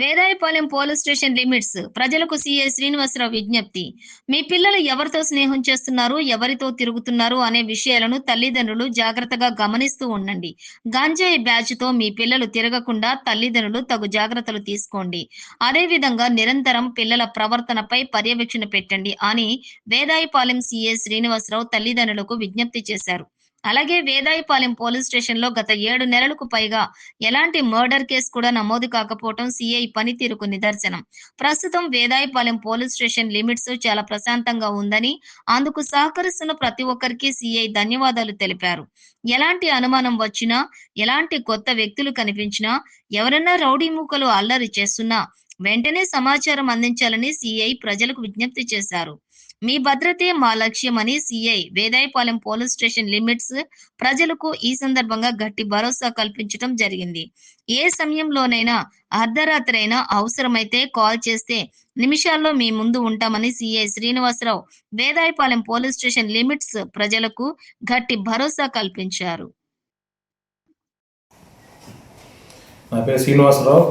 Vedayapalem police station limits. ప్రజలకు CI Srinivasarao విజ్ఞప్తి. మీ పిల్లలు ఎవరితో స్నేహం చేస్తున్నారు ఎవరితో తిరుగుతున్నారు అనే విషయాలను తల్లిదండ్రులు జాగ్రత్తగా గమనిస్తూ ఉండండి. గాంజాయి బ్యాచ్తో మీ పిల్లలు తిరగకుండా తల్లిదండ్రులు తగు జాగ్రత్తలు తీసుకోండి. అదేవిధంగా నిరంతరం పిల్లల ప్రవర్తనపై పర్యవేక్షణ పెట్టండి అని వేదాయపాలెం సిఐ శ్రీనివాసరావు తల్లిదండ్రులకు విజ్ఞప్తి చేశారు. అలాగే వేదాయపాలెం పోలీస్ స్టేషన్లో గత ఏడు నెలలకు పైగా ఎలాంటి మర్డర్ కేసు కూడా నమోదు కాకపోవడం సిఐ పనితీరుకు నిదర్శనం. ప్రస్తుతం వేదాయపాలెం పోలీస్ స్టేషన్ లిమిట్స్ చాలా ప్రశాంతంగా ఉందని అందుకు సహకరిస్తున్న ప్రతి ఒక్కరికి సిఐ ధన్యవాదాలు తెలిపారు. ఎలాంటి అనుమానం వచ్చినా ఎలాంటి కొత్త వ్యక్తులు కనిపించినా ఎవరైనా రౌడీ మూకలు అల్లరి చేస్తున్నా వెంటనే సమాచారం అందించాలని సిఐ ప్రజలకు విజ్ఞప్తి చేశారు. మీ భద్రతే మా లక్ష్యమని CI Vedayapalem police station limits ప్రజలకు ఈ సందర్భంగా గట్టి భరోసా కల్పించడం జరిగింది. ఏ సమయంలోనైనా అర్ధరాత్రైనా అవసరమైతే కాల్ చేస్తే నిమిషాల్లో మీ ముందు ఉంటామని CI Srinivasarao Vedayapalem police station limits ప్రజలకు గట్టి భరోసా కల్పించారు. నా పేరు శ్రీనివాసరావు.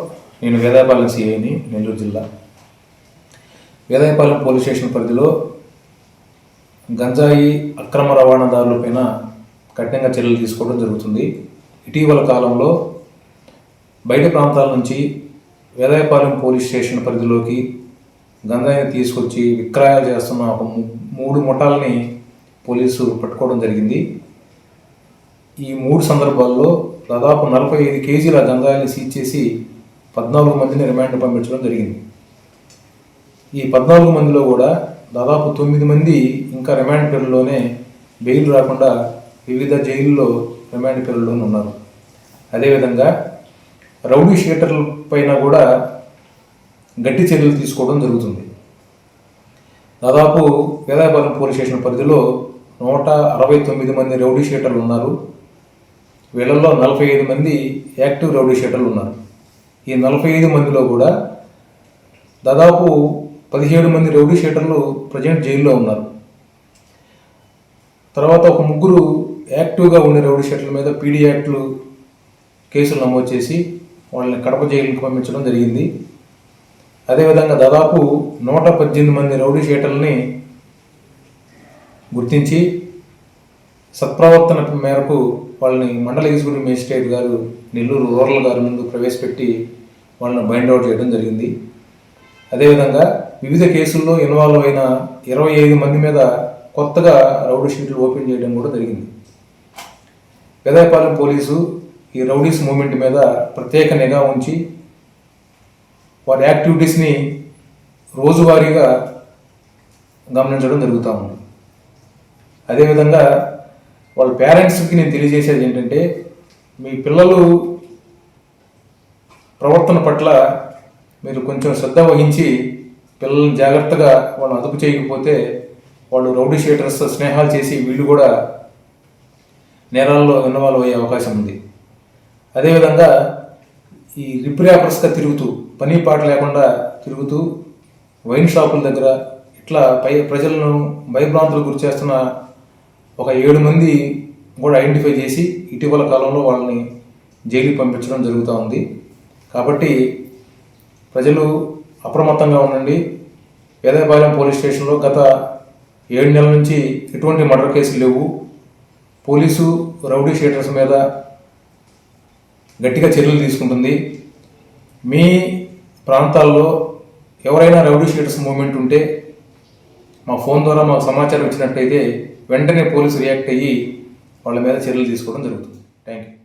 నేను వేదాయపాలెం సిఐని నెల్లూరు జిల్లా. వేదాయపాలెం పోలీస్ స్టేషన్ పరిధిలో గంజాయి అక్రమ రవాణాదారులపైన కఠినంగా చర్యలు తీసుకోవడం జరుగుతుంది. ఇటీవల కాలంలో బయట ప్రాంతాల నుంచి వేదాయపాలెం పోలీస్ స్టేషన్ పరిధిలోకి గంజాయిని తీసుకొచ్చి విక్రయాలు చేస్తున్న ఒక ము- మూడు ముఠాలని పోలీసు పట్టుకోవడం జరిగింది. ఈ మూడు సందర్భాల్లో దాదాపు నలభై ఐదు కేజీల గంజాయిని సీజ్ చేసి పద్నాలుగు మందిని రిమాండ్ పంపించడం జరిగింది. ఈ పద్నాలుగు మందిలో కూడా దాదాపు తొమ్మిది మంది ఇంకా రిమాండ్ పీరియడ్లోనే బెయిల్ రాకుండా వివిధ జైల్లో రిమాండ్ పిల్లల్లోనే ఉన్నారు. అదేవిధంగా రౌడీ షీటర్ల పైన కూడా గట్టి చర్యలు తీసుకోవడం జరుగుతుంది. దాదాపు వేదాయపాలెం పోలీస్ స్టేషన్ పరిధిలో నూట అరవై తొమ్మిది మంది రౌడీ షీటర్లు ఉన్నారు. వీళ్ళల్లో నలభై ఐదు మంది యాక్టివ్ రౌడీ షీటర్లు ఉన్నారు. ఈ నలభై ఐదు మందిలో కూడా దాదాపు పదిహేడు మంది రౌడీ షీటర్లు ప్రజెంట్ జైల్లో ఉన్నారు. తర్వాత ఒక ముగ్గురు యాక్టివ్గా ఉండే రౌడీ షీటర్ల మీద పీడీ యాక్ట్లు కేసులు నమోదు చేసి వాళ్ళని కడప జైలుకి పంపించడం జరిగింది. అదేవిధంగా దాదాపు నూట పద్దెనిమిది మంది రౌడీ షీటర్ని గుర్తించి సత్ప్రవర్తన మేరకు వాళ్ళని మండల ఈసుగుడి మేజిస్ట్రేట్ గారు నెల్లూరు రూరల్ గారి ముందు ప్రవేశపెట్టి వాళ్ళని బైండ్ అవుట్ చేయడం జరిగింది. అదేవిధంగా వివిధ కేసుల్లో ఇన్వాల్వ్ అయిన ఇరవై ఐదు మంది మీద కొత్తగా రౌడీ షీట్లు ఓపెన్ చేయడం కూడా జరిగింది. పెదాయపాలెం పోలీసు ఈ రౌడీస్ మూమెంట్ మీద ప్రత్యేక నిఘా ఉంచి వారి యాక్టివిటీస్ని రోజువారీగా గమనించడం జరుగుతూ ఉంది. అదేవిధంగా వాళ్ళ పేరెంట్స్కి నేను తెలియజేసేది ఏంటంటే మీ పిల్లలు ప్రవర్తన పట్ల మీరు కొంచెం శ్రద్ధ వహించి పిల్లల్ని జాగ్రత్తగా వాళ్ళు అదుపు చేయకపోతే వాళ్ళు రౌడీ షీటర్స్ స్నేహాలు చేసి వీళ్ళు కూడా నేరాల్లో ఇన్వాల్వ్ అయ్యే అవకాశం ఉంది. అదేవిధంగా ఈ రిప్రాపర్స్గా తిరుగుతూ పని పాట లేకుండా తిరుగుతూ వైన్ షాపుల దగ్గర ఇట్లా పై ప్రజలను భయభ్రాంతులకు గురి చేస్తున్న ఒక ఏడు మంది కూడా ఐడెంటిఫై చేసి ఇటీవల కాలంలో వాళ్ళని జైలుకి పంపించడం జరుగుతూ ఉంది. కాబట్టి ప్రజలు అప్రమత్తంగా ఉండండి. ఎదయపాలెం పోలీస్ స్టేషన్లో గత ఏడు నెలల నుంచి ఎటువంటి మర్డర్ కేసులు లేవు. పోలీసు రౌడీ షీటర్స్ మీద గట్టిగా చర్యలు తీసుకుంటుంది. మీ ప్రాంతాల్లో ఎవరైనా రౌడీ షీటర్స్ మూమెంట్ ఉంటే మా ఫోన్ ద్వారా మాకు సమాచారం ఇచ్చినట్టయితే వెంటనే పోలీసు రియాక్ట్ అయ్యి వాళ్ళ మీద చర్యలు తీసుకోవడం జరుగుతుంది. Thank you